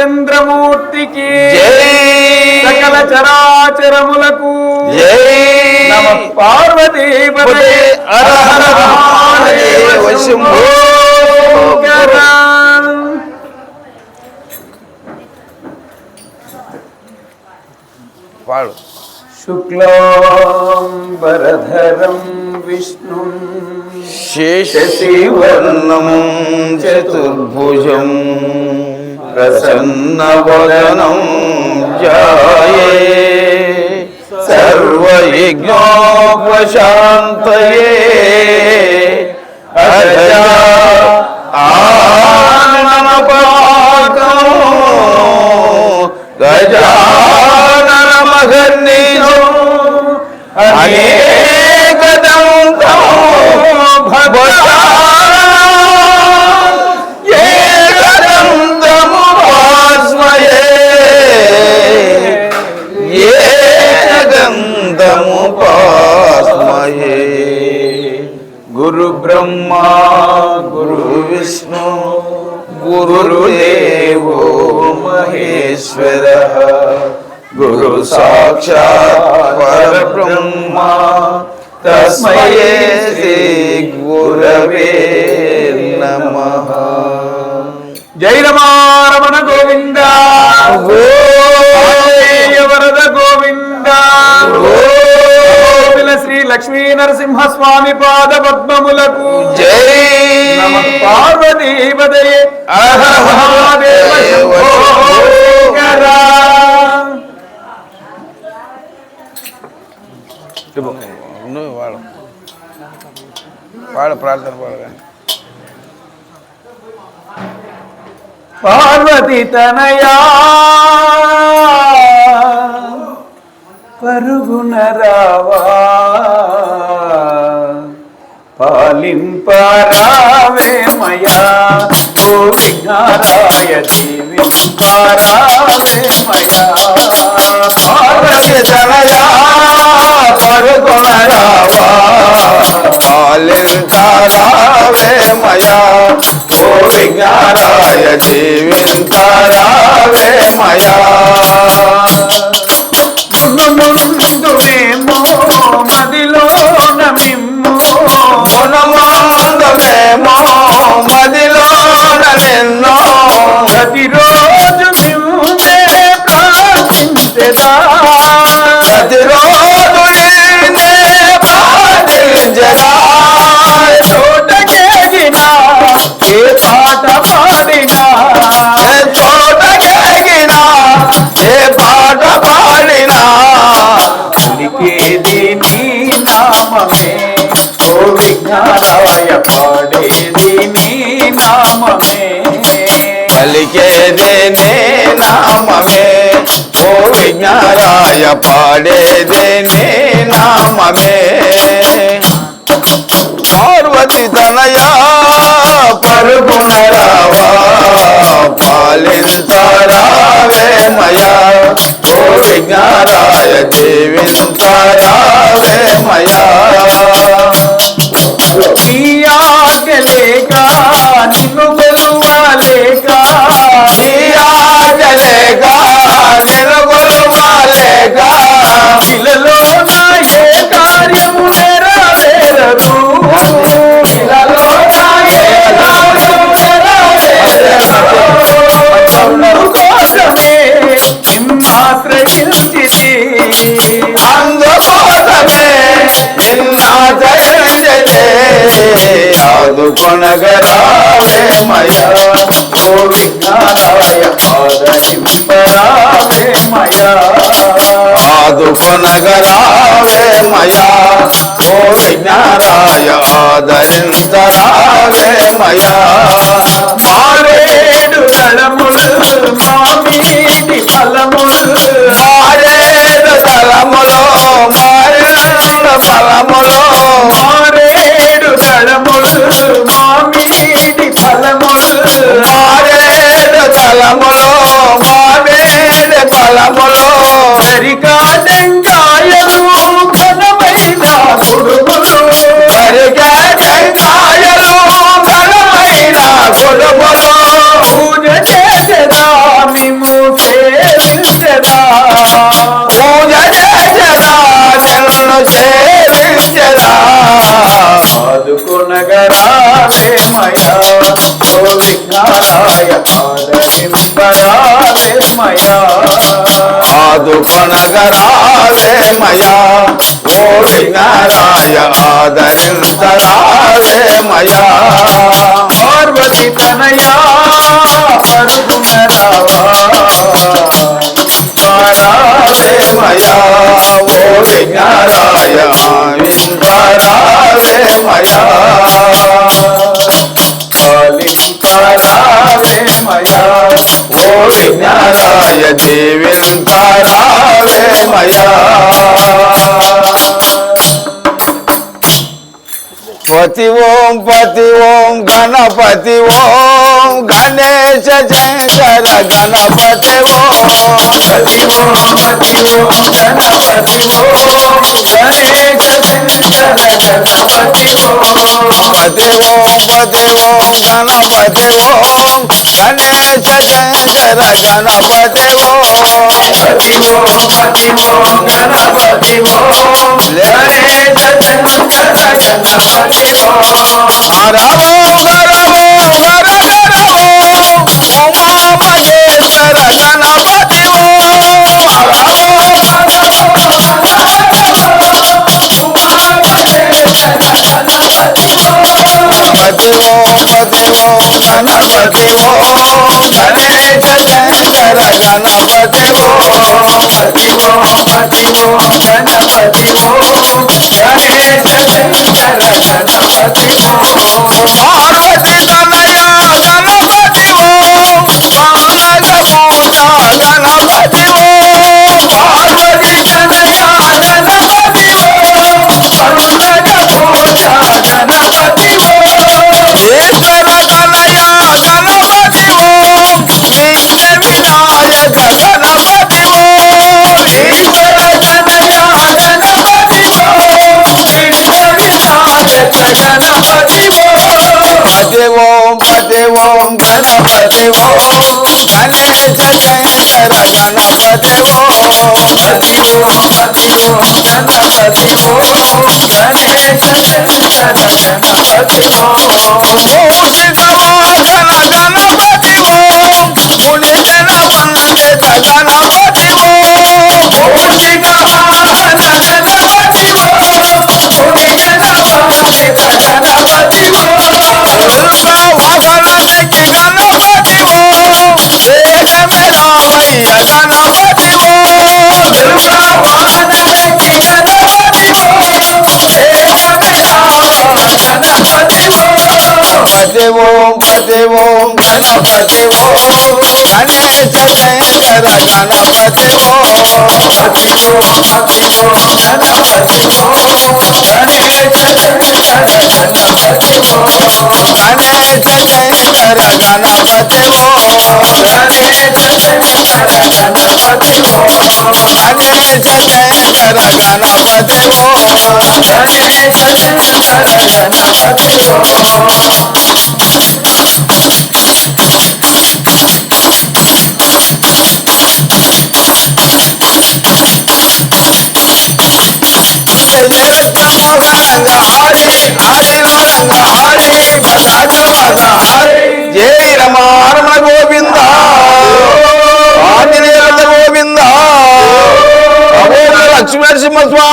రామచంద్రమూర్తికి జై. సకల చరాచరములకు నమ పార్వతీపదే. పాడు శుక్లాంబరధరం విష్ణు శేషశివర్ణం చతుర్భుజం. प्रसन्न प्रसन्नवदनं जाये। सर्वविज्ञोपशान्तये अजया आननपाकं गजाननमघनिजो अनेकदन्तो भवता ఏకదంతము భాస్మయే గురు బ్రహ్మ గురు విష్ణు గురుదేవో మహేశ్వర. గురు సాక్షాత్ పరబ్రహ్మ తస్మై శ్రీ గురవే నమః. లక్ష్మీ నరసింహస్వామి పాద పద్మములకు జై నమ పార్వతీపదయే హర మహాదేవ శంభో శంకర. నువ్వు వాడు వాడు ప్రార్థన పాడు కానీ పార్వతి తనయా పరుగున రావా. పాలింపరావేమయా ఓ విఘ్నారాయ దేవి పారావేమయా పార్వతి తనయా పరుగునరావా పాలించారావేమయా ఓ విజ్ఞానాయ ప్రార్థించెదా ప్రతిరోజు నిన్నే చోటకేగినా ఏ పాట పాడినా ఏ ఏ పాట పాడినా ఉలికేది నీ నామమే ఓ విఘ్నారాయ ఓ విజ్ఞారాయ పాడేదే నే నామమే పార్వతి తనయా పరుగునరావా పాలించరావేమయా ఓ విజ్ఞారాయ జీవించరావేమయా నీ ఆకలేక ఆదుకొనగరావేమయా ఓ విఘ్నారాయ ఆదరింపరావేమయా ఆదుకొనగరావేమయా ఓ విజ్ఞానాయ ఆదరించరావేమయా మారేడు దళములు మామీటి సేవించరా ఆదుకునగరాలేమయా ఓ విఘ్నాయ ఆదరింపరాలేమయా ఆదుకునగరాలేమయా ఓ విఘ్నాయ ఆదరింపరాలేమయా పార్వతి తనయా పరుగునరావా పారా రావేమయా ఓ లింగారాయ ఆవింపరావేమయా కాలింపరావేమయా ఓ లింగారాయ దీవింపరావేమయా పతి ఓం పతి ఓం గణపతి ఓం गणेश जयंकर गणपति वो गणपति वो गणपति वो गणपति वो गणेश जयंकर गणपति वो पदे ओम पदे ओम गणपति ओम गणेश जयंकर गणपति वो पति वो पति वो गणपति वो गणेश जयंकर गणपति वो हरवो हरवो हर मुझे शरण बजो बजो गणपति वो गणेश शंकर गणपति वो पति वो पति वो गणपति वो Ganapadewo, Padewo, Ganapadewo, Ganetara, Ganapadewo, Padewo, Padewo, Ganapadewo, Ganetara, Ganapadewo. देवो गणपदेवो गणेश देवर गणपदेवो पतियो पतियो गणपतियो गणेश देवर गणपतियो गणेश देवर गणपतियो गणेश गणपति गणपतियो गणेश देवर गणपतियो శంకర జై గోవింద. ఆంజనేయ గోవింద. లక్ష్మీ నరసింహ